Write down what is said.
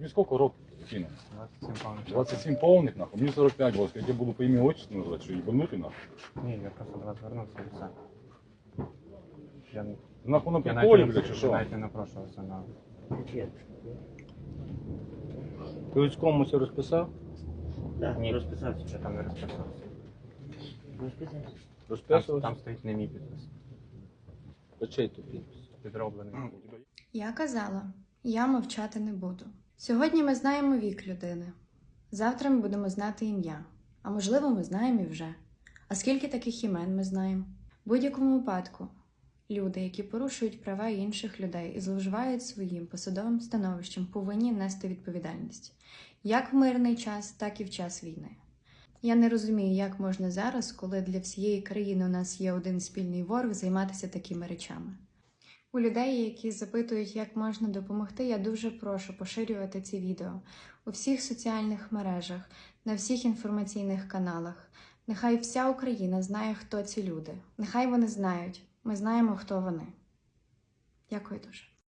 Тобі скільки років Кіна? 27 паунів. 27 повних, нахуй. Мені 45 було. Я тебе буду по ім'я отчеству називати, що їбанути, нахуй. Ні, я просто до вас звернувся і все. Я, Нахуй на я приколі, навіть, блядь, чи не- що? навіть не напрошувався на... Ти ось комусь розписав? Так, Ні. розписався. Я там не розписався. Розписався. Там, Розписувався? там стоїть не мій підпис. А чий тут підпис? Підроблений. Я казала, я мовчати не буду. Сьогодні ми знаємо вік людини. Завтра ми будемо знати ім'я. А можливо, ми знаємо і вже. А скільки таких імен ми знаємо? В будь-якому випадку люди, які порушують права інших людей і зловживають своїм посадовим становищем, повинні нести відповідальність як в мирний час, так і в час війни. Я не розумію, як можна зараз, коли для всієї країни у нас є один спільний ворог, займатися такими речами. У людей, які запитують, як можна допомогти, я дуже прошу поширювати ці відео у всіх соціальних мережах, на всіх інформаційних каналах. Нехай вся Україна знає, хто ці люди. Нехай вони знають. Ми знаємо, хто вони. Дякую дуже.